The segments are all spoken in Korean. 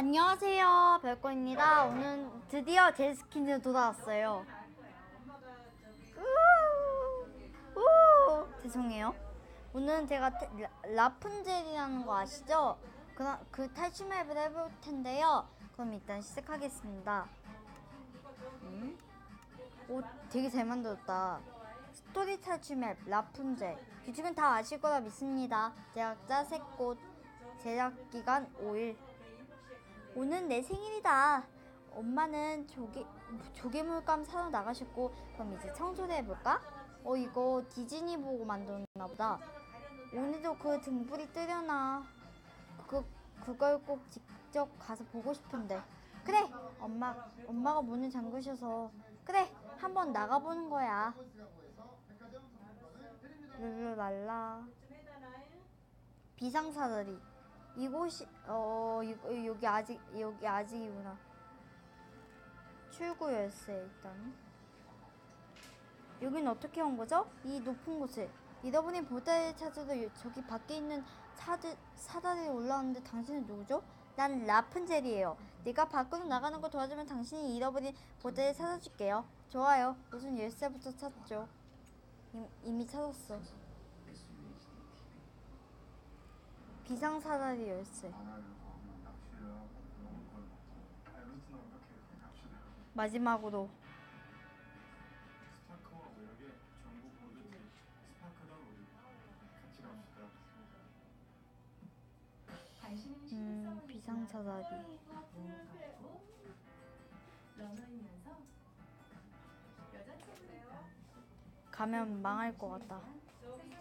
안녕하세요, 별거입니다. 오늘 드디어 제 스킨즈 돌아왔어요. 우, 우, 죄송해요. 오늘은 제가 태- 라, 라푼젤이라는 거 아시죠? 그, 그 탈춤 앱을 해볼 텐데요. 그럼 일단 시작하겠습니다. 음? 오, 되게 잘 만들었다. 스토리 탈춤 앱 라푼젤. 규칙은 다 아실 거라 믿습니다. 제작자 새꽃. 제작 기간 5일. 오늘 내 생일이다. 엄마는 조개 조개물감 사러 나가셨고 그럼 이제 청소를 해볼까? 어 이거 디즈니 보고 만들었나 보다. 오늘도 그 등불이 뜨려나? 그 그걸 꼭 직접 가서 보고 싶은데. 그래 엄마 엄마가 문을 잠그셔서 그래 한번 나가보는 거야. 룰루랄라. 비상사다리. 이곳이 어 이거 여기 아직 여기 아직이구나. 출구 열쇠 일단. 여긴 어떻게 온 거죠? 이 높은 잃어버린 보다를 찾아도 요- 저기 밖에 있는 사드, 사다리에 올라오는데 당신은 누구죠? 난 라푼젤이에요. 네가 밖으로 나가는 거 도와주면 당신이 잃어버린 보다를 찾아줄게요. 좋아요. 우선 열쇠부터 찾죠. 임, 이미 찾았어. 비상사다리 열쇠. 마지막으로. 음, 비상사다리. 가면 망할 것 같다.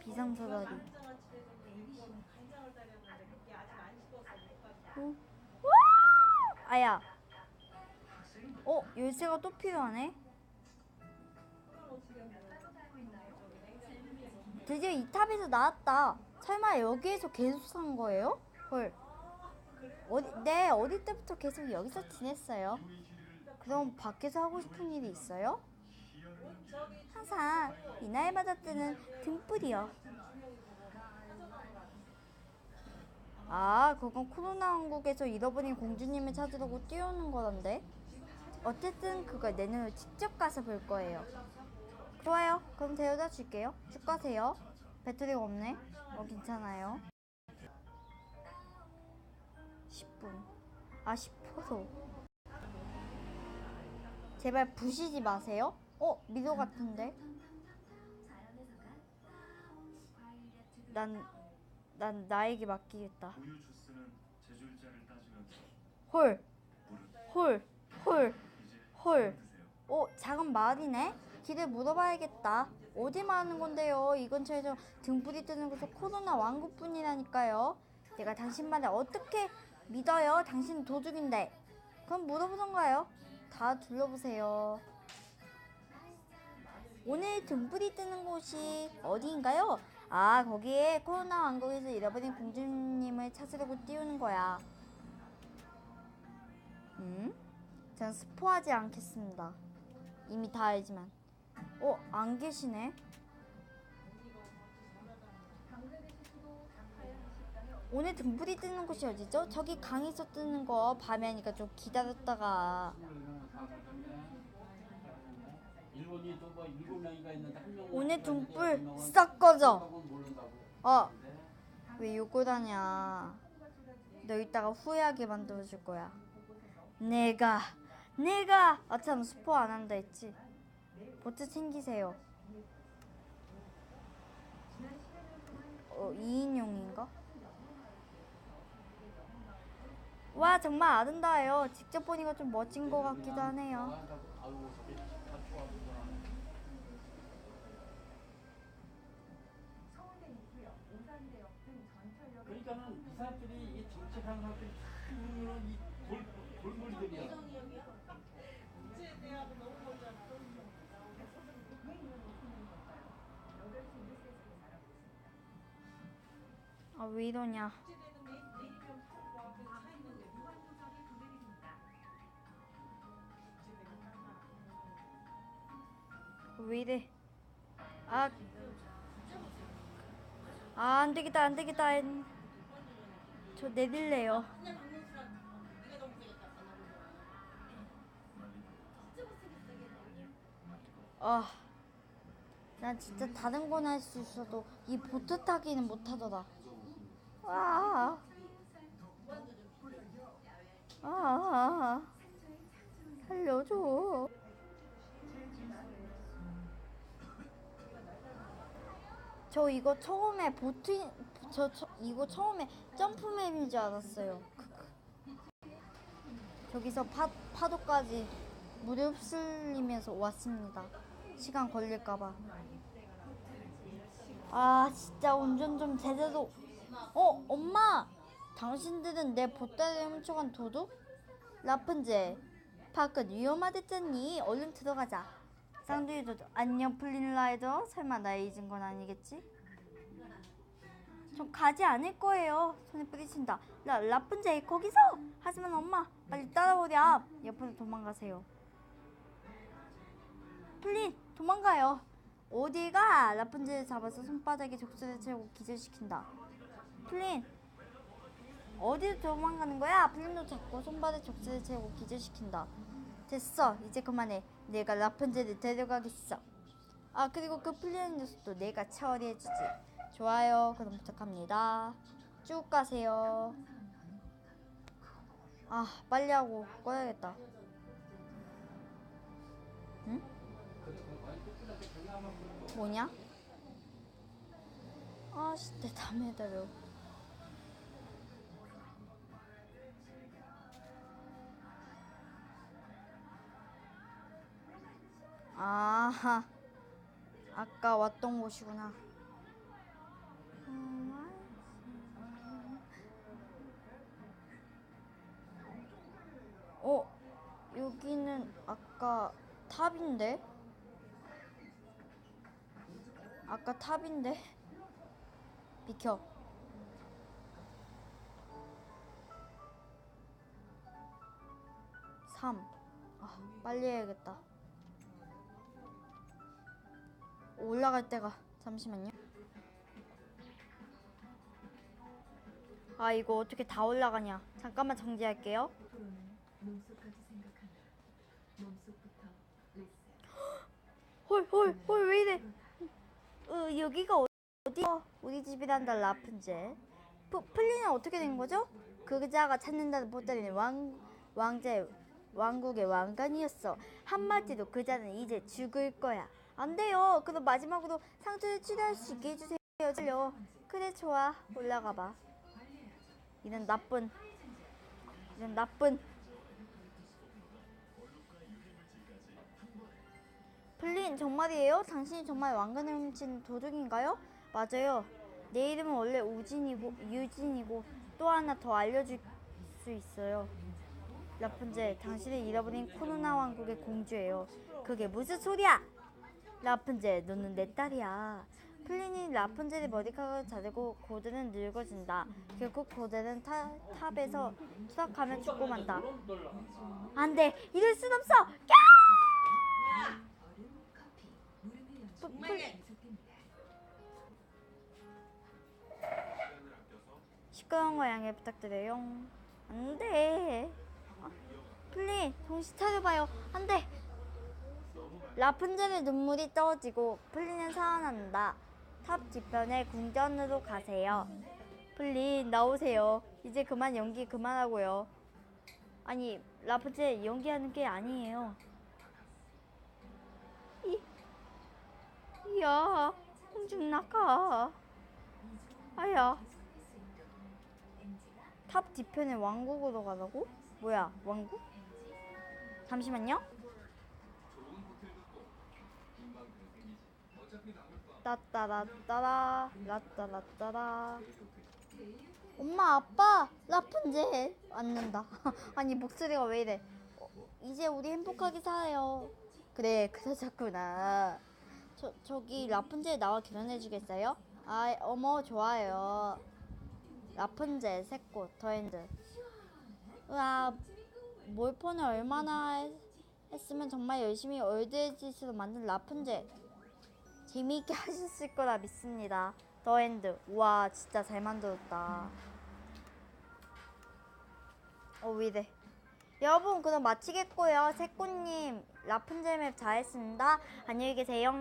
비상사다리. 어? 와! 아야. 어, 열쇠가 또 필요하네. 드디어 이 탑에서 나왔다. 설마 여기에서 계속 산 거예요? 헐. 어디, 네, 어릴 때부터 계속 여기서 지냈어요. 그럼 밖에서 하고 싶은 일이 있어요? 항상 이날마다 뜨는 등불이요. 아, 그건 코로나 왕국에서 잃어버린 공주님을 찾으려고 뛰어오는 거던데. 어쨌든 그걸 내년에 직접 가서 볼 거예요. 좋아요. 그럼 데려다 줄게요. 쭉 가세요. 배터리가 없네. 어, 괜찮아요. 10분. 아, 10호도. 제발 부시지 마세요. 어, 미도 같은데? 난, 난 나에게 맡기겠다. 우유 주스는 제줄자를 따지면서 헐, 물은 헐, 헐, 이제 헐. 드세요. 어, 작은 마을이네? 길을 물어봐야겠다. 어디 마는 건데요? 이 근처에서 등불이 뜨는 곳은 코로나 왕국뿐이라니까요. 내가 당신 말을 어떻게 믿어요? 당신은 도둑인데. 그럼 물어보던가요? 다 둘러보세요. 오늘 등불이 뜨는 곳이 어디인가요? 아, 거기에 코로나 왕국에서 잃어버린 공주님을 찾으려고 띄우는 거야. 음? 전 스포하지 않겠습니다. 이미 다 알지만. 어, 안 계시네. 오늘 등불이 뜨는 곳이 어디죠? 저기 강에서 뜨는 거 밤에 하니까 좀 기다렸다가 일본이 또 뭐 일곱 명인가 있는데 한 명. 오늘 등불 싹 꺼져. 모른다고. 어, 왜 욕을 하냐? 너 이따가 후회하게 만들어줄 거야. 내가, 내가 아참 스포 안 한다 했지. 보트 챙기세요. 어, 2인용인가? 와 정말 아름다워요. 직접 보니까 좀 멋진 것 같기도 하네요. 아이고 저기 그러니까는 이 사람들이 이 정책하는 사람들이 보면은 이돌 돌머리들이야. 아왜 이러냐? 왜 이래? 아, 아, 안 되겠다, 안 되겠다. 저 내릴래요. 아, 난 진짜 다른 건 할 수 있어도 이 보트 타기는 못 하더라. 아 아, 아, 아, 살려줘. 저 이거 처음에 보트 저, 저 이거 처음에 점프맵인 줄 알았어요. 저기서 파, 파도까지 무릎 쓸리면서 왔습니다. 시간 걸릴까봐. 아 진짜 운전 좀 제대로. 어 엄마, 당신들은 내 보따리 훔쳐간 도둑? 라푼젤, 밖은 위험하댔잖니. 얼른 들어가자. 쌍둥이 도둑 안녕 플린라이더. 설마 나 잊은 건 아니겠지? 전 가지 않을 거예요. 손에 뿌리친다. 라, 라푼젤 거기서! 하지만 엄마 빨리 따라오랴. 옆으로 도망가세요. 플린 도망가요. 어디 가? 라푼젤을 잡아서 손바닥에 족쇄를 채우고 기절시킨다. 플린 어디로 도망가는 거야? 플린도 잡고 손바닥에 족쇄를 채우고 기절시킨다. 됐어. 이제 그만해. 내가 라푼젤을 데려가겠어. 아 그리고 그 플린 녀석도 내가 처리해주지. 좋아요. 그럼 부탁합니다. 쭉 가세요. 아 빨리 하고 꺼야겠다. 응? 뭐냐? 아씨 내 담에 다려. 아하 아까 왔던 곳이구나. 어 여기는 아까 탑인데? 아까 탑인데? 비켜. 삼. 아, 빨리 해야겠다. 올라갈 때가 잠시만요. 아 이거 어떻게 다 올라가냐? 잠깐만 정지할게요. 헐헐헐 왜 이래? 어, 여기가 어- 어디야? 우리 집이란다 라푼젤. 프, 플리는 어떻게 된 거죠? 그 그자가 찾는다는 보따리는 왕 왕자의 왕국의 왕관이었어. 한마디로 그자는 이제 죽을 거야. 안 돼요. 그럼 마지막으로 상처를 치료할 수 있게 해주세요. 들려. 그래 좋아. 올라가 봐. 이런 나쁜 이런 나쁜 플린 정말이에요? 당신이 정말 왕관을 훔친 도둑인가요? 맞아요. 내 이름은 원래 우진이고 유진이고 또 하나 더 알려줄 수 있어요. 라푼젤, 당신을 잃어버린 코로나 왕국의 공주예요. 그게 무슨 소리야? 라푼젤, 너는 내 딸이야. 플린이 라푼젤의 머리카락을 자르고 고드는 늙어진다. 결국 고드는 타, 탑에서 추락하면 죽고 만다. 안 돼! 이럴 순 없어! 계속됩니다. 시끄러운 거 양해 부탁드려요. 안 돼. 아, 플린, 정신 차려봐요. 안 돼. 라푼젤의 눈물이 떨어지고 플린은 살아난다. 탑 뒤편에 궁전으로 가세요. 플린, 나오세요. 이제 그만 연기 그만하고요. 아니, 라푼젤 연기하는 게 아니에요. 이, 이야, 공중 나가. 아야. 탑 뒤편에 왕국으로 가라고? 뭐야 왕국? 잠시만요. 따따라따라 라따라따라. 엄마 아빠 라푼젤 앉는다. 아니 목소리가 왜 이래? 어, 이제 우리 행복하게 살아요. 그래 그러셨구나. 저, 저기 라푼젤 나와 결혼해 주겠어요? 아 어머 좋아요. 라푼젤, 새꽃, 더핸드. 우와, 몰폰을 얼마나 했- 했으면 정말 열심히 얼드에짓으로 만든 라푼젤. 재미있게 하셨을 거라 믿습니다. 더 핸드. 우와, 진짜 잘 만들었다. 어, 왜 이래. 여러분 그럼 마치겠고요. 새꽃님 라푼젤 맵 잘했습니다. 안녕히 계세요.